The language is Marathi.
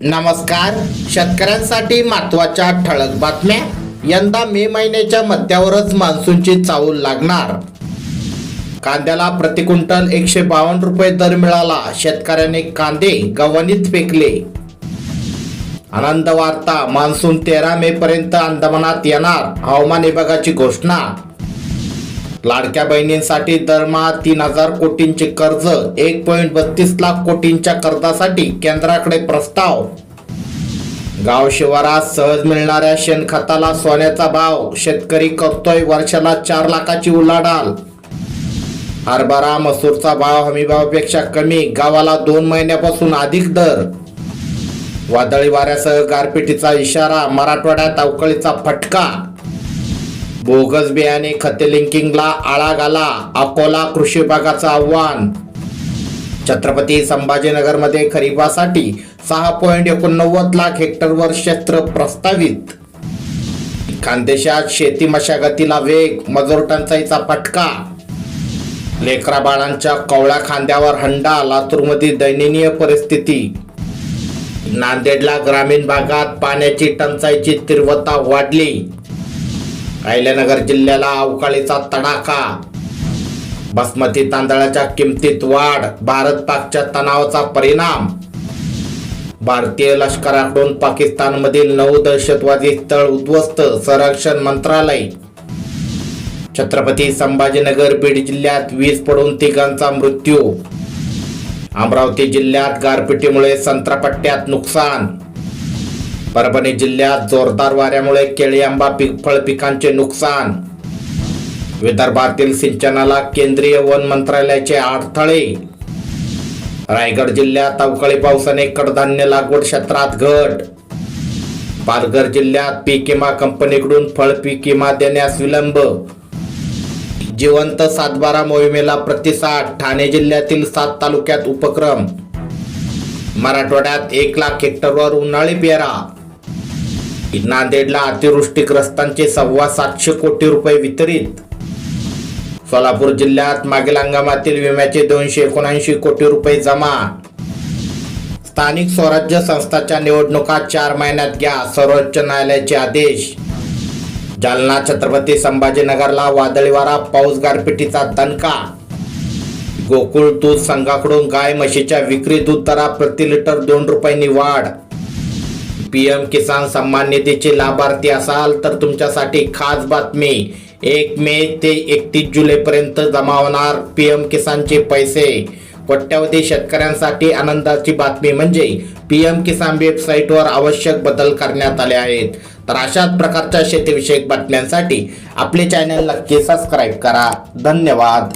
नमस्कार. शेतकऱ्यांसाठी महत्त्वाच्या ठळक बातम्या. यंदा मे महिन्याच्या मध्यावरच मान्सूनची चावूल लागणार. कांद्याला प्रति क्विंटल एकशे बावन्न रुपये दर मिळाला. शेतकऱ्याने कांदे गव्हाणीत फेकले. आनंद वार्ता. मान्सून तेरा मे पर्यंत अंदमानात येणार. हवामान विभागाची घोषणा. लाडक्या बहिणींसाठी दरमहा तीन हजार कोटींचे कर्ज एक पॉईंट बत्तीस लाख कोटींच्या कर्जासाठी केंद्राकडे प्रस्ताव. गाव शिवारात सहज मिळणाऱ्या शेणखताला सोन्याचा भाव शेतकरी करतोय वर्षाला चार लाखाची उलाढाल. हरभरा मसूरचा भाव हमीभावापेक्षा कमी गावाला दोन महिन्यापासून अधिक दर. वादळी वाऱ्यासह गारपिटीचा इशारा मराठवाड्यात अवकाळीचा फटका. बोगस बियाणे खते लिंकिंगला आळा घाला. अकोला कृषी विभागाचं आव्हान. छत्रपती संभाजीनगरमध्ये खरीपासाठी सहा पॉईंट एकोणनव्वद लाख हेक्टरवर क्षेत्र प्रस्तावित. खानदेशात शेती मशागतीला वेग मजूर टंचाईचा फटका. लेकरा बाळांच्या कवळ्या खांद्यावर हंडा लातूरमध्ये दयनीय परिस्थिती. नांदेडला ग्रामीण भागात पाण्याची टंचाईची तीव्रता वाढली. अहिल्यानगर जिल्ह्याला अवकाळीचा तडाखा. बासमती तांदळाच्या किमतीत वाढ भारत पाकच्या तणावाचा परिणाम. भारतीय लष्कराकडून पाकिस्तानमधील नऊ दहशतवादी स्थळ उद्ध्वस्त संरक्षण मंत्रालय. छत्रपती संभाजीनगर बीड जिल्ह्यात वीज पडून तिघांचा मृत्यू. अमरावती जिल्ह्यात गारपिटीमुळे संत्रापट्ट्यात नुकसान. परभणी जिल्ह्यात जोरदार वाऱ्यामुळे केळी आंबा पीक फळ पिकांचे नुकसान. विदर्भातील सिंचनाला केंद्रीय वन मंत्रालयाचे अडथळे. रायगड जिल्ह्यात अवकाळी पावसाने कडधान्य लागवड क्षेत्रात घट. पालघर जिल्ह्यात पीक विमा कंपनीकडून फळ पीक विमा देण्यास विलंब. जिवंत सातबारा मोहिमेला प्रतिसाद ठाणे जिल्ह्यातील सात तालुक्यात उपक्रम. मराठवाड्यात एक लाख हेक्टरवर उन्हाळी पेरा. नांदेडला अतिवृष्टीग्रस्तांचे सव्वा सातशे कोटी रुपये वितरित. सोलापूर जिल्ह्यात मागील हंगामातील विम्याचे दोनशे एकोणऐंशी कोटी रुपये जमा. स्थानिक स्वराज्य संस्थाच्या निवडणुका चार महिन्यात घ्या सर्वोच्च न्यायालयाचे आदेश. जालना छत्रपती संभाजीनगरला वादळी वारा पाऊस गारपिटीचा दणका गोकुळ दूध संघाकडून गाय म्हशीच्या विक्री दूध दरा प्रति लिटर दोन रुपयांनी वाढ. पीएम किसान सन्मान निधीचे लाभार्थी असाल तर तुमच्यासाठी खास बातमी. एक मे ते एकतीस जुलैपर्यंत जमा होणार पीएम किसानचे पैसे. कोट्यावधी शेतकऱ्यांसाठी आनंदाची बातमी म्हणजे पीएम किसान वेबसाईटवर आवश्यक बदल करण्यात आले आहेत. तर अशाच प्रकारच्या शेतीविषयक बातम्यांसाठी आपले चॅनल नक्की सबस्क्राईब करा. धन्यवाद.